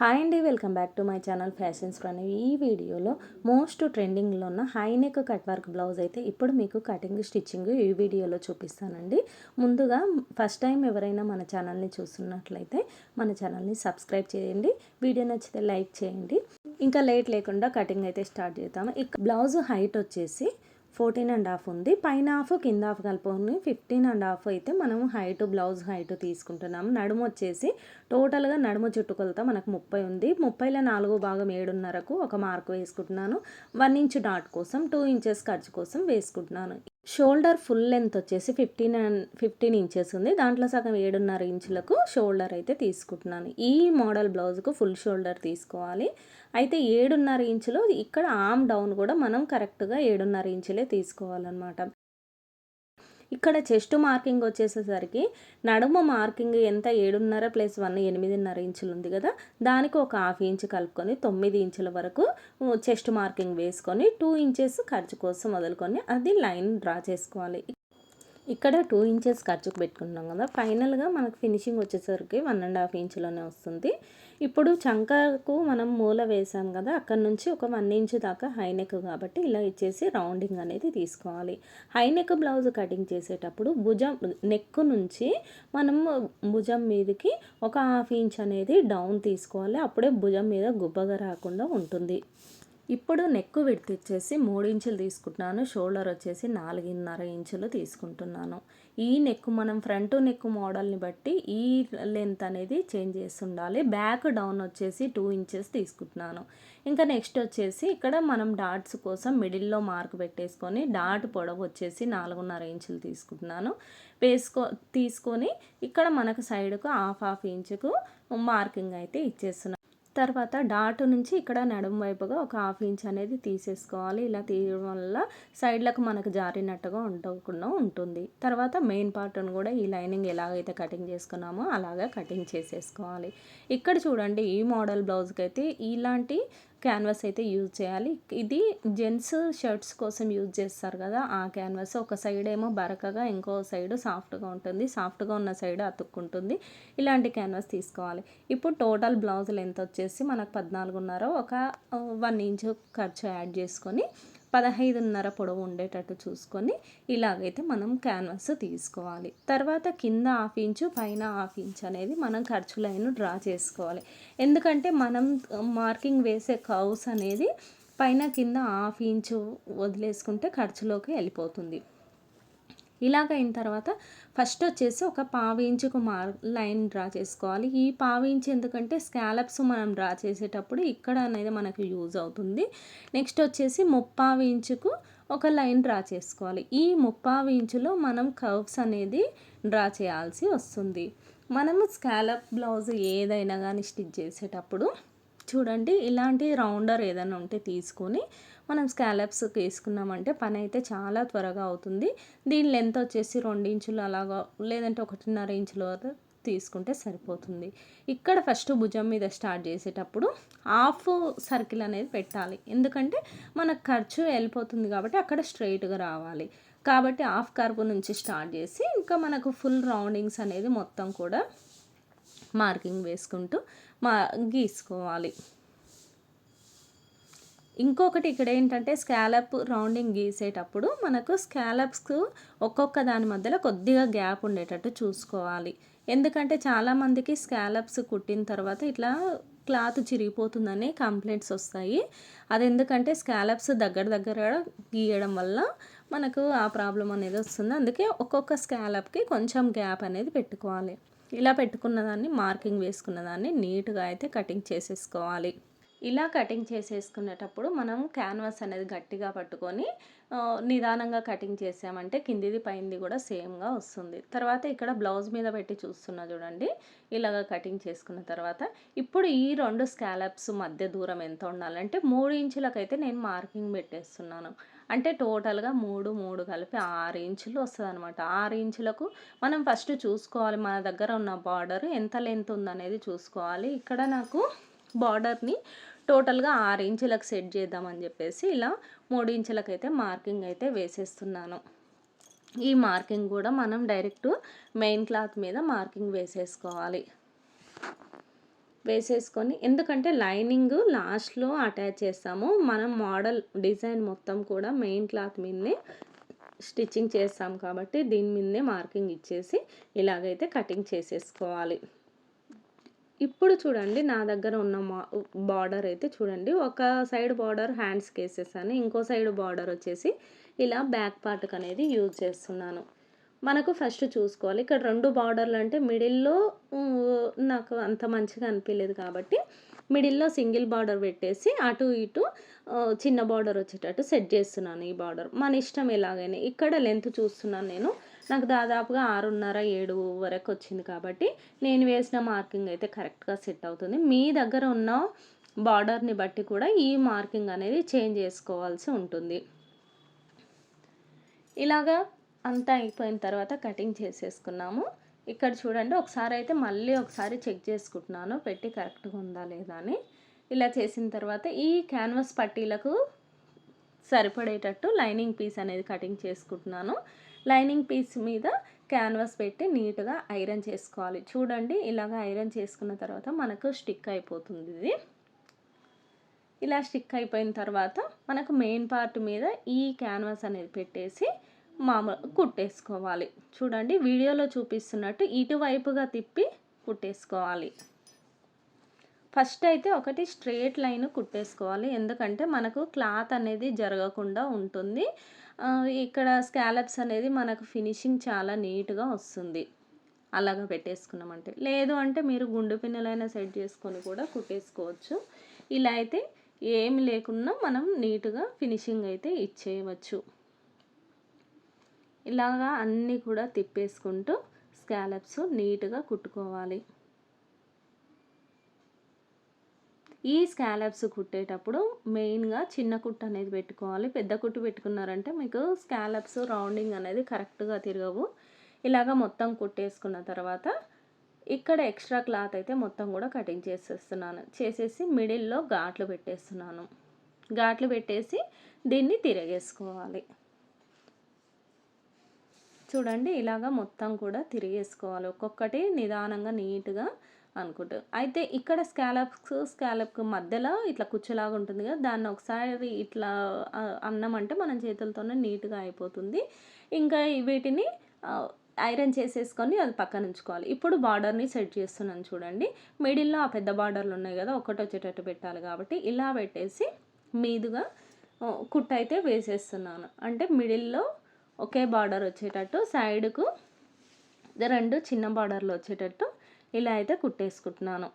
Hi అండి welcome back to my channel fashions ఫ్రన్ ఈ వీడియోలో మోస్ట్ ట్రెండింగ్లో ఉన్న high neck cut work blouse అయితే ఇప్పుడు మీకు కటింగ్ స్టిచ్చింగ్ ఈ వీడియోలో చూపిస్తానండి. ముందుగా ఫస్ట్ టైం ఎవరైనా మన ఛానల్ని చూస్తున్నట్లయితే మన ఛానల్ని సబ్స్క్రైబ్ చేయండి. వీడియో నచ్చితే లైక్ చేయండి. ఇంకా లేట్ లేకుండా కటింగ్ అయితే స్టార్ట్ చేద్దాము ఇక బ్లౌజ్ హైట్ వచ్చేసి ఫోర్టీన్ అండ్ హాఫ్ ఉంది. పైన హాఫ్ కింద హాఫ్ కలుపుకొని ఫిఫ్టీన్ అండ్ హాఫ్ అయితే మనం హైట్ బ్లౌజ్ హైట్ తీసుకుంటున్నాం. నడుము వచ్చేసి టోటల్గా నడుము చుట్టుకొలత మనకు ముప్పై ఉంది. ముప్పైలో నాలుగు భాగం ఏడున్నరకు ఒక మార్క్ వేసుకుంటున్నాను. వన్ ఇంచ్ డాట్ కోసం టూ ఇంచెస్ ఖర్చు కోసం వేసుకుంటున్నాను. షోల్డర్ ఫుల్ లెంత్ వచ్చేసి ఫిఫ్టీన్ అండ్ ఫిఫ్టీన్ ఇంచెస్ ఉంది. దాంట్లో సగం ఏడున్నర ఇంచులకు షోల్డర్ అయితే తీసుకుంటున్నాను. ఈ మోడల్ బ్లౌజ్కు ఫుల్ షోల్డర్ తీసుకోవాలి. అయితే ఏడున్నర ఇంచులో ఇక్కడ ఆమ్ డౌన్ కూడా మనం కరెక్ట్గా ఏడున్నర ఇంచులే తీసుకోవాలన్నమాట. ఇక్కడ చెస్ట్ మార్కింగ్ వచ్చేసేసరికి నడుము మార్కింగ్ ఎంత? ఏడున్నర ప్లస్ వన్ ఎనిమిదిన్నర ఇంచులు ఉంది కదా. దానికి ఒక హాఫ్ ఇంచ్ కలుపుకొని తొమ్మిది ఇంచుల వరకు చెస్ట్ మార్కింగ్ వేసుకొని టూ ఇంచెస్ ఖర్చు కోసం వదులుకొని అది లైన్ డ్రా చేసుకోవాలి. ఇక్కడ టూ ఇంచెస్ ఖర్చుకు పెట్టుకుంటున్నాం కదా. ఫైనల్గా మనకు ఫినిషింగ్ వచ్చేసరికి వన్ అండ్ హాఫ్ ఇంచులోనే వస్తుంది. ఇప్పుడు చంకకు మనం మూల వేసాం కదా అక్కడ నుంచి ఒక వన్ ఇంచ్ దాకా హైనెక్ కాబట్టి ఇలా ఇచ్చేసి రౌండింగ్ అనేది తీసుకోవాలి. హైనెక్ బ్లౌజ్ కటింగ్ చేసేటప్పుడు భుజం నెక్ నుంచి మనం భుజం మీదకి ఒక హాఫ్ ఇంచ్ అనేది డౌన్ తీసుకోవాలి. అప్పుడే భుజం మీద గుబ్బగా రాకుండా ఉంటుంది. ఇప్పుడు నెక్ విడ్త్ వచ్చేసి మూడు ఇంచులు తీసుకుంటున్నాను. షోల్డర్ వచ్చేసి నాలుగున్నర ఇంచులు తీసుకుంటున్నాను. ఈ నెక్ మనం ఫ్రంట్ నెక్ మోడల్ని బట్టి ఈ లెంత్ అనేది చేంజ్ చేస్తుండాలి. బ్యాక్ డౌన్ వచ్చేసి టూ ఇంచెస్ తీసుకుంటున్నాను. ఇంకా నెక్స్ట్ వచ్చేసి ఇక్కడ మనం డాట్స్ కోసం మిడిల్లో మార్క్ పెట్టేసుకొని డాట్ పొడవు వచ్చేసి నాలుగున్నర ఇంచులు తీసుకుంటున్నాను. వేసుకో తీసుకొని ఇక్కడ మనకు సైడ్కు హాఫ్ హాఫ్ ఇంచుకు మార్కింగ్ అయితే ఇచ్చేస్తున్నాను తర్వాత డాట్ నుంచి ఇక్కడ నడుం వైపుగా ఒక హాఫ్ ఇంచ్ అనేది తీసేసుకోవాలి. ఇలా తీయడం వల్ల సైడ్లకు మనకు జారినట్టుగా ఉండకుండా ఉంటుంది. తర్వాత మెయిన్ పార్ట్ను కూడా ఈ లైనింగ్ ఎలాగైతే కటింగ్ చేసుకున్నామో అలాగా కటింగ్ చేసేసుకోవాలి. ఇక్కడ చూడండి ఈ మోడల్ బ్లౌజ్కి అయితే ఇలాంటి క్యాన్వాస్ అయితే యూజ్ చేయాలి. ఇది జెంట్స్ షర్ట్స్ కోసం యూజ్ చేస్తారు కదా ఆ క్యాన్వాస్. ఒక సైడ్ ఏమో బరకగా ఇంకో సైడ్ సాఫ్ట్గా ఉంటుంది. సాఫ్ట్గా ఉన్న సైడ్ అతుక్కుంటుంది. ఇలాంటి క్యాన్వాస్ తీసుకోవాలి. ఇప్పుడు టోటల్ బ్లౌజ్ లెంత్ వచ్చేసి మనకు పద్నాలుగున్నర ఒక వన్ ఇంచ్ ఖర్చు యాడ్ చేసుకొని పదహైదున్నర పొడవు ఉండేటట్టు చూసుకొని ఇలాగైతే మనం క్యాన్వాస్ తీసుకోవాలి. తర్వాత కింద హాఫ్ ఇంచు పైన హాఫ్ ఇంచ్ అనేది మనం ఖర్చు లైన్ డ్రా చేసుకోవాలి. ఎందుకంటే మనం మార్కింగ్ వేసే కౌస్ అనేది పైన కింద హాఫ్ ఇంచు వదిలేసుకుంటే ఖర్చులోకి వెళ్ళిపోతుంది. ఇలాగ అయిన తర్వాత ఫస్ట్ వచ్చేసి ఒక పావించుకు మార్ లైన్ డ్రా చేసుకోవాలి. ఈ పావించి ఇంచు ఎందుకంటే స్కాలప్స్ మనం డ్రా చేసేటప్పుడు ఇక్కడ అనేది మనకు యూజ్ అవుతుంది. నెక్స్ట్ వచ్చేసి ముప్పావి ఇంచుకు ఒక లైన్ డ్రా చేసుకోవాలి. ఈ ముప్పావి ఇంచులో మనం కర్వ్స్ అనేది డ్రా చేయాల్సి వస్తుంది. మనము స్కాలప్ బ్లౌజ్ ఏదైనా కానీ స్టిచ్ చేసేటప్పుడు చూడండి ఇలాంటి రౌండర్ ఏదైనా ఉంటే తీసుకొని మనం స్కాలప్స్ వేసుకున్నామంటే పని అయితే చాలా త్వరగా అవుతుంది. దీని లెంత్ వచ్చేసి రెండు ఇంచులు అలాగా లేదంటే ఒకటిన్నర ఇంచుల వరకు తీసుకుంటే సరిపోతుంది. ఇక్కడ ఫస్ట్ భుజం మీద స్టార్ట్ చేసేటప్పుడు హాఫ్ సర్కిల్ అనేది పెట్టాలి. ఎందుకంటే మనకు ఖర్చు వెళ్ళిపోతుంది కాబట్టి అక్కడ స్ట్రైట్గా రావాలి. కాబట్టి హాఫ్ కర్వ్ నుంచి స్టార్ట్ చేసి ఇంకా మనకు ఫుల్ రౌండింగ్స్ అనేది మొత్తం కూడా మార్కింగ్ వేసుకుంటూ మా గీసుకోవాలి. ఇంకొకటి ఇక్కడ ఏంటంటే స్కాలప్ రౌండింగ్ గీసేటప్పుడు మనకు స్కాలప్స్కు ఒక్కొక్క దాని మధ్యలో కొద్దిగా గ్యాప్ ఉండేటట్టు చూసుకోవాలి. ఎందుకంటే చాలామందికి స్కాలప్స్ కుట్టిన తర్వాత ఇట్లా క్లాత్ చిరిగిపోతుందని కంప్లైంట్స్ వస్తాయి. అది ఎందుకంటే స్కాలప్స్ దగ్గర దగ్గర గీయడం వల్ల మనకు ఆ ప్రాబ్లం అనేది వస్తుంది. అందుకే ఒక్కొక్క స్కాలప్కి కొంచెం గ్యాప్ అనేది పెట్టుకోవాలి. ఇలా పెట్టుకున్న దాన్ని మార్కింగ్ వేసుకున్న దాన్ని నీట్గా అయితే కటింగ్ చేసేసుకోవాలి. ఇలా కటింగ్ చేసేసుకునేటప్పుడు మనం క్యాన్వాస్ అనేది గట్టిగా పట్టుకొని నిదానంగా కటింగ్ చేసామంటే కిందిది పైంది కూడా సేమ్గా వస్తుంది. తర్వాత ఇక్కడ బ్లౌజ్ మీద పెట్టి చూస్తున్నా చూడండి. ఇలాగ కటింగ్ చేసుకున్న తర్వాత ఇప్పుడు ఈ రెండు స్కాలప్స్ మధ్య దూరం ఎంత ఉండాలంటే మూడు ఇంచులకైతే నేను మార్కింగ్ పెట్టేస్తున్నాను. అంటే టోటల్గా మూడు మూడు కలిపి ఆరు ఇంచులు వస్తుంది అనమాట ఆరు ఇంచులకు మనం ఫస్ట్ చూసుకోవాలి మన దగ్గర ఉన్న బార్డర్ ఎంత లెంత్ ఉందనేది చూసుకోవాలి. ఇక్కడ నాకు బార్డర్ని టోటల్గా ఆరు ఇంచులకు సెట్ చేద్దామని చెప్పేసి ఇలా మూడు ఇంచులకు అయితే మార్కింగ్ అయితే వేసేస్తున్నాను. ఈ మార్కింగ్ కూడా మనం డైరెక్ట్ మెయిన్ క్లాత్ మీద మార్కింగ్ వేసేసుకోవాలి. వేసేసుకొని ఎందుకంటే లైనింగ్ లాస్ట్లో అటాచ్ చేస్తాము. మనం మోడల్ డిజైన్ మొత్తం కూడా మెయిన్ క్లాత్ మీదనే స్టిచ్చింగ్ చేస్తాం కాబట్టి దీని మీదనే మార్కింగ్ ఇచ్చేసి ఇలాగైతే కటింగ్ చేసేసుకోవాలి. ఇప్పుడు చూడండి నా దగ్గర ఉన్న మా బార్డర్ అయితే చూడండి. ఒక సైడ్ బార్డర్ హ్యాండ్స్కి వేసేసాను. ఇంకో సైడ్ బార్డర్ వచ్చేసి ఇలా బ్యాక్ పార్ట్కి అనేది యూజ్ చేస్తున్నాను. మనకు ఫస్ట్ చూసుకోవాలి. ఇక్కడ రెండు బార్డర్లు అంటే మిడిల్లో నాకు అంత మంచిగా అనిపించలేదు కాబట్టి మిడిల్లో సింగిల్ బార్డర్ పెట్టేసి అటు ఇటు చిన్న బార్డర్ వచ్చేటట్టు సెట్ చేస్తున్నాను ఈ బార్డర్ మన ఇష్టం ఎలాగైనా. ఇక్కడ లెంత్ చూస్తున్నాను నేను. నాకు దాదాపుగా ఆరున్నర ఏడు వరకు వచ్చింది కాబట్టి నేను వేసిన మార్కింగ్ అయితే కరెక్ట్గా సెట్ అవుతుంది. మీ దగ్గర ఉన్న బార్డర్ని బట్టి కూడా ఈ మార్కింగ్ అనేది చేంజ్ చేసుకోవాల్సి ఉంటుంది. ఇలాగా అంతా అయిపోయిన తర్వాత కటింగ్ చేసేసుకున్నాము. ఇక్కడ చూడండి ఒకసారి అయితే మళ్ళీ ఒకసారి చెక్ చేసుకుంటున్నాను పెట్టి కరెక్ట్గా ఉందా లేదా అని. ఇలా చేసిన తర్వాత ఈ క్యాన్వాస్ పట్టీలకు సరిపడేటట్టు లైనింగ్ పీస్ అనేది కటింగ్ చేసుకుంటున్నాను. లైనింగ్ పీస్ మీద క్యాన్వాస్ పెట్టి నీట్గా ఐరన్ చేసుకోవాలి. చూడండి ఇలాగ ఐరన్ చేసుకున్న తర్వాత మనకు స్టిక్ అయిపోతుంది ఇది. ఇలా స్టిక్ అయిపోయిన తర్వాత మనకు మెయిన్ పార్ట్ మీద ఈ క్యాన్వాస్ అనేది పెట్టేసి మామూలు కుట్టేసుకోవాలి. చూడండి వీడియోలో చూపిస్తున్నట్టు ఇటువైపుగా తిప్పి కుట్టేసుకోవాలి. ఫస్ట్ అయితే ఒకటి స్ట్రేట్ లైన్ కుట్టేసుకోవాలి. ఎందుకంటే మనకు క్లాత్ అనేది జరగకుండా ఉంటుంది. ఇక్కడ స్కాలప్స్ అనేది మనకు ఫినిషింగ్ చాలా నీట్గా వస్తుంది. అలాగా పెట్టేసుకున్నామంటే. లేదు అంటే మీరు గుండు పిన్నెలైనా సెట్ చేసుకొని కూడా కుట్టేసుకోవచ్చు. ఇలా అయితే ఏమి లేకున్నా మనం నీట్గా ఫినిషింగ్ అయితే ఇచ్చేయవచ్చు. ఇలాగా అన్నీ కూడా తిప్పేసుకుంటూ స్కాలప్స్ నీట్గా కుట్టుకోవాలి. ఈ స్కాలప్స్ కుట్టేటప్పుడు మెయిన్గా చిన్న కుట్టు అనేది పెట్టుకోవాలి. పెద్ద కుట్టు పెట్టుకున్నారంటే మీకు స్కాలప్స్ రౌండింగ్ అనేది కరెక్ట్గా తిరగవు. ఇలాగ మొత్తం కుట్టేసుకున్న తర్వాత ఇక్కడ ఎక్స్ట్రా క్లాత్ అయితే మొత్తం కూడా కటింగ్ చేసేస్తున్నాను. చేసేసి మిడిల్లో ఘాట్లు పెట్టేస్తున్నాను. ఘాట్లు పెట్టేసి దీన్ని తిరగేసుకోవాలి. చూడండి ఇలాగా మొత్తం కూడా తిరిగేసుకోవాలి. ఒక్కొక్కటి నిదానంగా నీట్గా అనుకుంటూ. అయితే ఇక్కడ స్కాలప్స్ స్కాలప్కి మధ్యలో ఇట్లా కుచ్చులాగా ఉంటుంది కదా దాన్ని ఒకసారి ఇట్లా అన్నామంటే మనం చేతులతోనే నీట్గా అయిపోతుంది. ఇంకా వీటిని ఐరన్ చేసేసుకొని అది పక్కన ఉంచుకోవాలి. ఇప్పుడు బార్డర్ని సెట్ చేస్తున్నాను చూడండి. మిడిల్లో ఆ పెద్ద బార్డర్లు ఉన్నాయి కదా ఒకటి వచ్చేటట్టు పెట్టాలి కాబట్టి ఇలా పెట్టేసి మీదుగా కుట్ట అయితే వేసేస్తున్నాను. అంటే మిడిల్లో ఒకే బార్డర్ వచ్చేటట్టు సైడ్కు రెండు చిన్న బార్డర్లు వచ్చేటట్టు ఇలా అయితే కుట్టేసుకుంటున్నాను.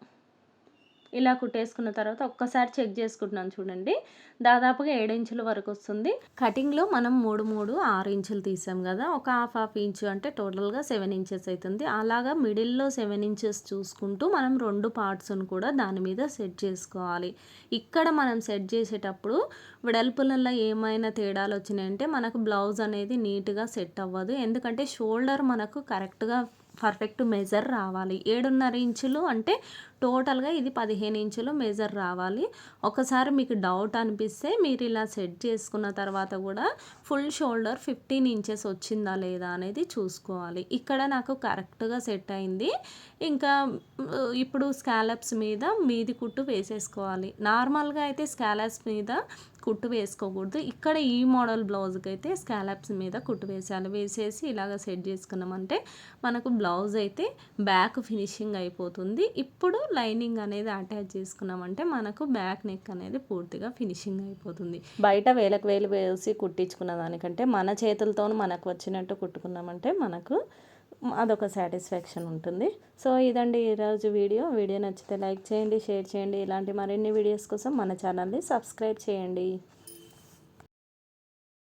ఇలా కుట్టేసుకున్న తర్వాత ఒక్కసారి చెక్ చేసుకుంటున్నాను చూడండి. దాదాపుగా ఏడు ఇంచుల వరకు వస్తుంది. కటింగ్లో మనం మూడు మూడు ఆరు ఇంచులు తీసాం కదా. ఒక హాఫ్ హాఫ్ ఇంచు అంటే టోటల్గా సెవెన్ ఇంచెస్ అవుతుంది అలాగా మిడిల్లో సెవెన్ ఇంచెస్ చూసుకుంటూ మనం రెండు పార్ట్స్ను కూడా దాని మీద సెట్ చేసుకోవాలి. ఇక్కడ మనం సెట్ చేసేటప్పుడు వెడల్పులలో ఏమైనా తేడాలు వచ్చినాయంటే మనకు బ్లౌజ్ అనేది నీట్గా సెట్ అవ్వదు. ఎందుకంటే షోల్డర్ మనకు కరెక్ట్గా పర్ఫెక్ట్ మెజర్ రావాలి. ఏడున్నర ఇంచులు అంటే టోటల్గా ఇది పదిహేను ఇంచులు మెజర్ రావాలి. ఒకసారి మీకు డౌట్ అనిపిస్తే మీరు ఇలా సెట్ చేసుకున్న తర్వాత కూడా ఫుల్ షోల్డర్ ఫిఫ్టీన్ ఇంచెస్ వచ్చిందా లేదా అనేది చూసుకోవాలి. ఇక్కడ నాకు కరెక్ట్గా సెట్ అయింది. ఇంకా ఇప్పుడు స్కాలప్స్ మీద మీది కుట్టు వేసేసుకోవాలి. నార్మల్గా అయితే స్కాలప్స్ మీద కుట్టు వేసుకోకూడదు. ఇక్కడ ఈ మోడల్ బ్లౌజ్కి అయితే స్కాలప్స్ మీద కుట్టు వేసాలి వేసేసి ఇలాగ సెట్ చేసుకున్నామంటే మనకు బ్లౌజ్ అయితే బ్యాక్ ఫినిషింగ్ అయిపోతుంది. ఇప్పుడు లైనింగ్ అనేది అటాచ్ చేసుకున్నామంటే మనకు బ్యాక్ నెక్ అనేది పూర్తిగా ఫినిషింగ్ అయిపోతుంది. బయట వేలకు వేలు వేసి కుట్టించుకున్న దానికంటే మన చేతులతో మనకు వచ్చినట్టు కుట్టుకున్నామంటే మనకు అదొక సాటిస్ఫాక్షన్ ఉంటుంది. సో ఇదండి ఈరోజు వీడియో. వీడియో నచ్చితే లైక్ చేయండి షేర్ చేయండి. ఇలాంటి మరిన్ని వీడియోస్ కోసం మన ఛానల్ని సబ్స్క్రైబ్ చేయండి.